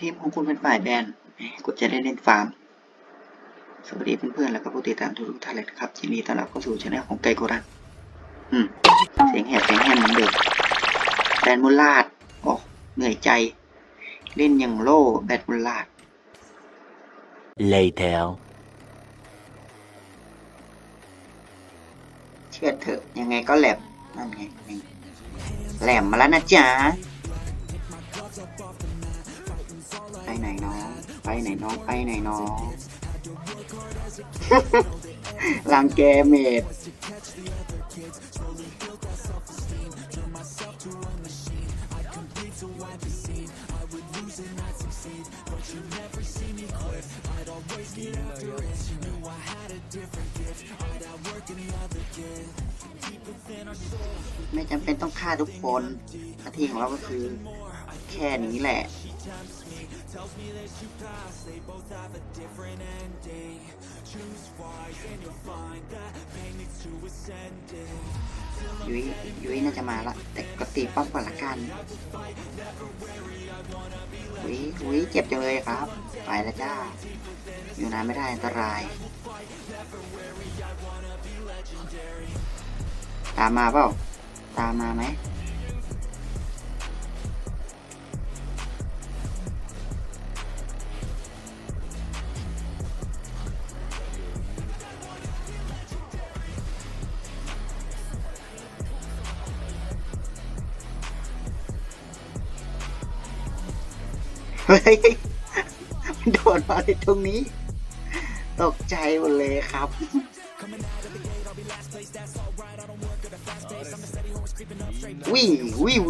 ทีมของคุณเป็นฝ่ายแบนกดจะได้เล่นฟาร์ม สวัสดีเพื่อนๆ แล้วก็ผู้ติดตามทุกท่านเลยครับยินดีต้อนรับเข้าสู่ช่องของไกโกรันอืม เสียงแหบเสียงแหงเหมือนเดิมแบนมูลาดโอ้ เหนื่อยใจ เล่นอย่างโล่แบนมูลาดลยแถวเชื่อเถอะ ยังไงก็แหลมนั่นไงแหลมมาแล้วนะจ๊ะไปไหนน้องไปไหนน้องไปไหนน้องลังแกเมดไม่จำเป็นต้องฆ่าทุกคนหน้าที่ของเรา ก็คือแค่นี้แหละ tells me that you pass They both have a different ending Choose wise and you'll find that pain n e e d s to a s c e n d i n ยุ้ยยุ้ยน่าจะมาละแต่ก็ตีป้อมก่อนละกันอุ้ยอุ้ยเจ็บจังเลยครับ ไปแล้วจ้า อยู่นานไม่ได้อันตราย ตามมาเปล่าตามมาไหมเยมันโดดมาในตรงนี้ ตกใจหมดเลยครับวิ่งวิ่ง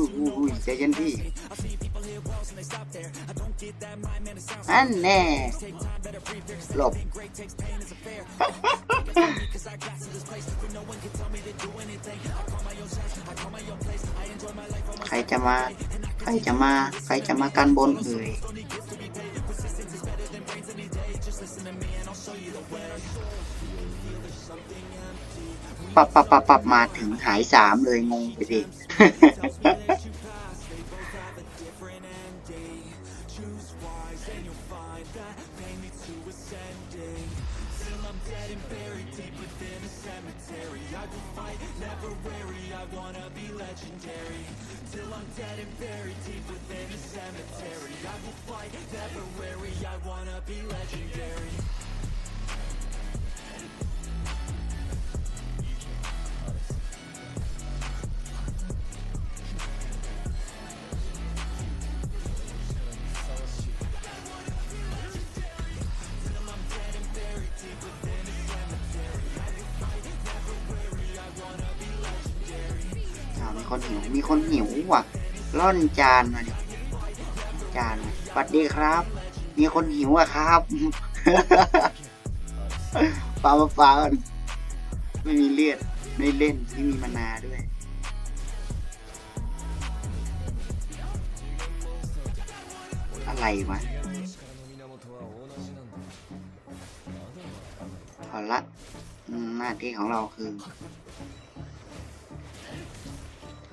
วิ่งใจเย็นพี่อันแน่หลบใครจะมาครจะมา ใครจะมากันบนเอ่ยปับปับปับปับมาถึงหายสามเลยงงไปดิคนหิวมีคนหิวว่ะร่อนจานมาดิจานสวัสดีครับ มีคนหิวอะครับปลาปลาไม่มีเลือดไม่เล่นไม่มีมานาด้วย อะไรวะพอละหน้าที่ของเราคือ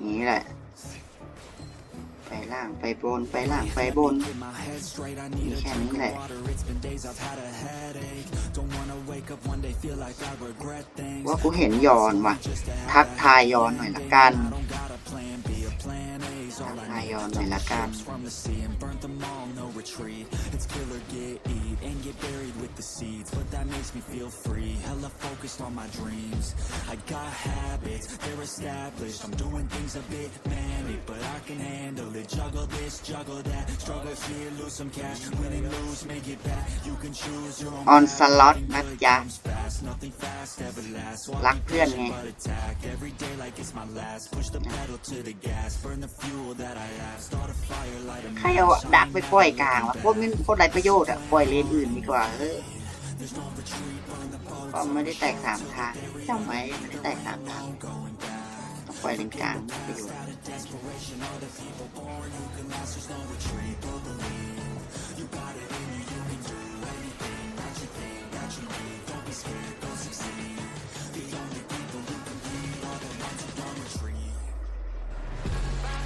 นี้แหละ ไปล่างไปบนไปล่างไปบนมีแค่นี้แหละ ว่ากูเห็นยอนว่ะ ทักทายยอนหน่อยละกัน on down the cops the sea no retreat. It's killer get eat and get buried with the seeds. But that makes me feel free, hella focused on my dreams. I got habits, they're established. I'm doing things a bit manic, but I can handle it. Juggle this, juggle that. Struggle here, lose some cash. Win and lose, make it back. You can choose your own. On salot, not fast, Nothing fast ever lasts. Walk patient but attack every day like it's my last. Push the pedal to the gas, burn the fuel that I have. ใครเอาดักไปปล่อยกลางวะโคตรม่โคตรไรประโยชน์อะปล่อยเลนอื่นดีกว่าเฮ้ยก็ไม่ได้แตกสามทางจำไว้ไม่ได้แตกสามทางต้องปล่อยเลนกลางประโยชน์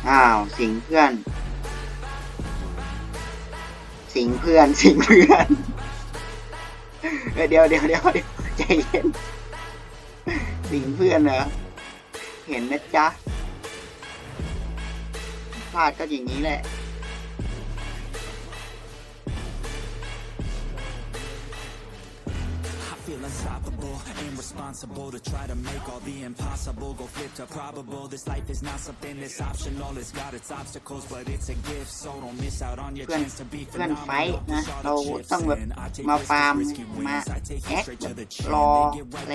อ้าว สิงเพื่อน สิงเพื่อนสิงเพื่อนเดี๋ยวเดี๋ยวเดี๋ยวใจเย็นสิงเพื่อนเหรอเห็นนะจ๊ะพลาดก็อย่างนี้แหละ irresponsible to try to make all the impossible go flip to probable. This life is not something that's optional. It's got its obstacles, but it's a gift. So don't miss out on your chance to be เพื่อนไฟท์นะเราต้องแบบมาฟาร์มมาแอคแบบรออะไร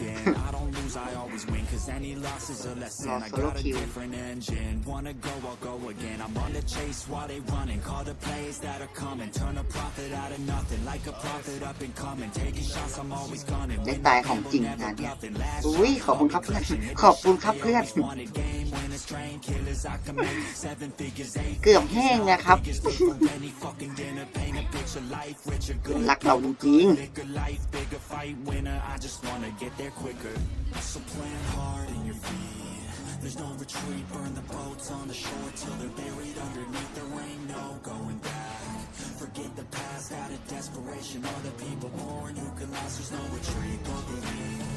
เงี้ย oh, I don't lose, I always win. Cause any loss is a lesson. I got a different engine. Wanna go, I'll go again. I'm on the chase while they running. Call the plays that are coming. Turn a profit out of nothing. Like a profit up and coming. Taking shots, I'm always gunning. When ของจริงงานเนี่ยอุ้ยขอบคุณครับเพื่อนขอบคุณครับเพื่อน เกือบแห้งนะครับ รักเราจริงๆ There's no retreat, burn the boats on the shore till they're buried underneath. There ain't no going back. forget the past out of desperation Other people born who can last, there's no retreat But believe,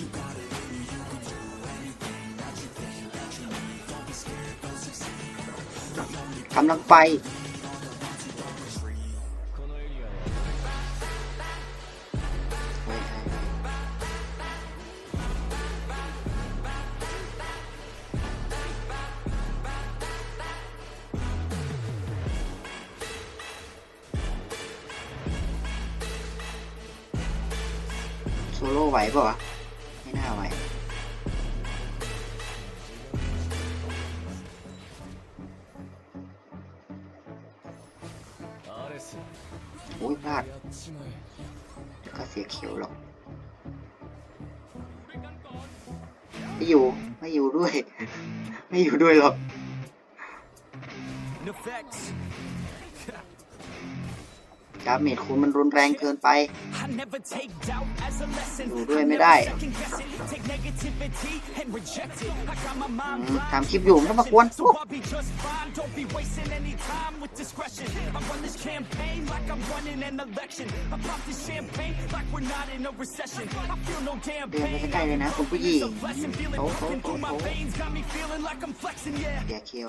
you got it in you, you can do anything That you think that you need Don't be scared, don't succeed Come on, fight. โล่ไหวปะวะไม่น่าไหวโอ้ยพลาดก็เสียเขียวหรอก ไม่อยู่ ไม่อยู่ด้วย ไม่อยู่ด้วยหรอกดาเมจคุณมันรุนแรงเกินไปอยู่ด้วยไม่ได้ทำคลิปอยู่ก็มากวนสดเดี๋ยวใกล้เลยนะคุณผู้หญิงโอ้โหอย่กเคียว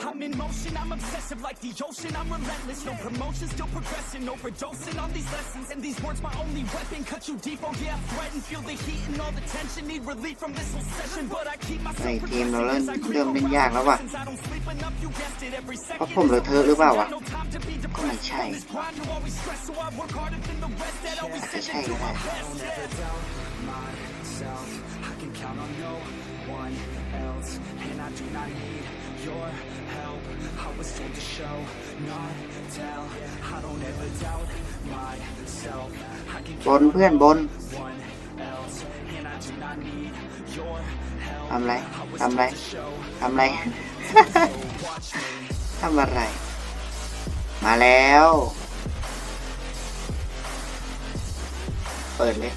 Focusing on these lessons and these words my only weapon Cut you deep, oh yeah, threatened Feel the heat and all the tension Need relief from this session But I keep myself เกมเราเริ่มเริ่มเป็นยากแล้วว่ะเพราะผมเลยเธอหรือเปล่าวะก็ไม่ใช่อาจจะใช่ก็ได้ myself I can count on no one else And I do not need your help I was told to show, not tell I don't ever doubt myself I can บนเพื่อนบน one else And I do not need your help ทำไร I was ทำ told ไร to show ทำไร so watch me ทำอะไร มาแล้วเปิดเลย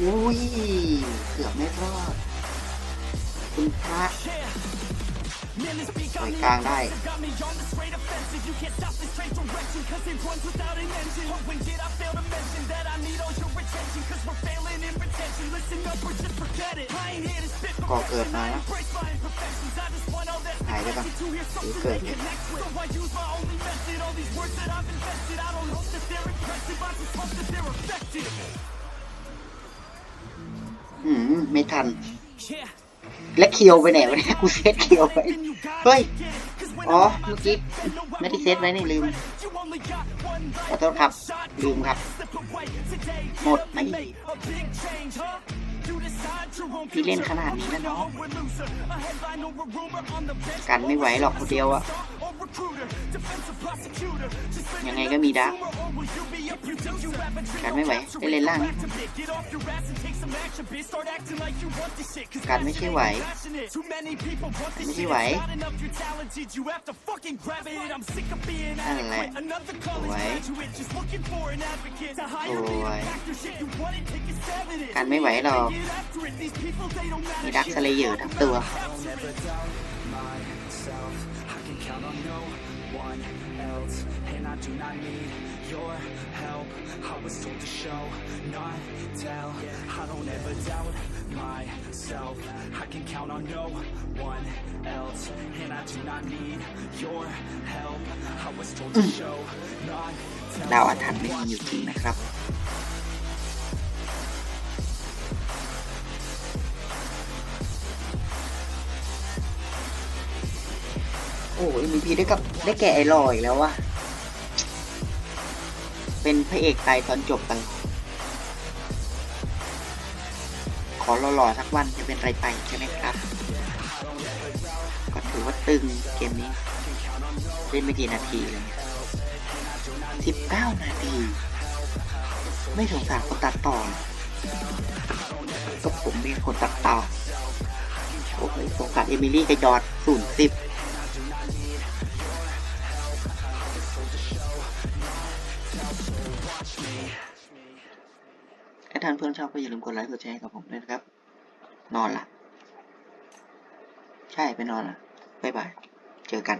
อุ้ยเกือบไม่รอดคุณพระไปกลางได้ก่อเกิดมาแล้วหายไปก่อนหรือเกิดเนี่ยไม่ทันและเคียวไปไหนวะเนี่ยกูเซตเคียวไปเฮ้ย อ๋อเมื่อกี้ไม่ได้เซตไว้นี่ ลืมขอโทษครับ ลืมครับหมดไหมพี่เล่นขนาดนี้แล้วเนาะกันไม่ไหว หรอกคนเดียวอะยังไงก็มีดัก การไม่ไหวได้เล่นล่างการไม่ใช่ไหวไม่ใช่ไหวนั่นแหละไหวโอ้ยการไม่ไหวหรอกมีดักะเลเยอร์ทั้งตัว anyone else And I do not need your help I was told to show, not tell I don't ever doubt myself I can count on no one else And I do not need your help I was told to hmm. show, not tell ดาวอังคารไม่มีอยู่จริงนะครับโอ้ยมีพีได้กับได้แก่ไอ้ลอยแล้ววะเป็นพระเอกตายตอนจบต่างขอหล่อๆสักวันจะเป็นไรไปใช่ไหมครับก็ถือว่าตึงเกมนี้เล่นไม่กี่นาทีเลยสิบเก้านาที ไม่สงสารคนตัดต่อก็ผมเีคนตัดต่อโอ้ยสงสารเอมิลี่กระยอดศูนย์สิบท่านเพื่อนชอบก็อย่าลืมกดไลค์กดแชร์กับผมด้วยนะครับ นอนละใช่ไปนอนละบ๊ายบาย เจอกัน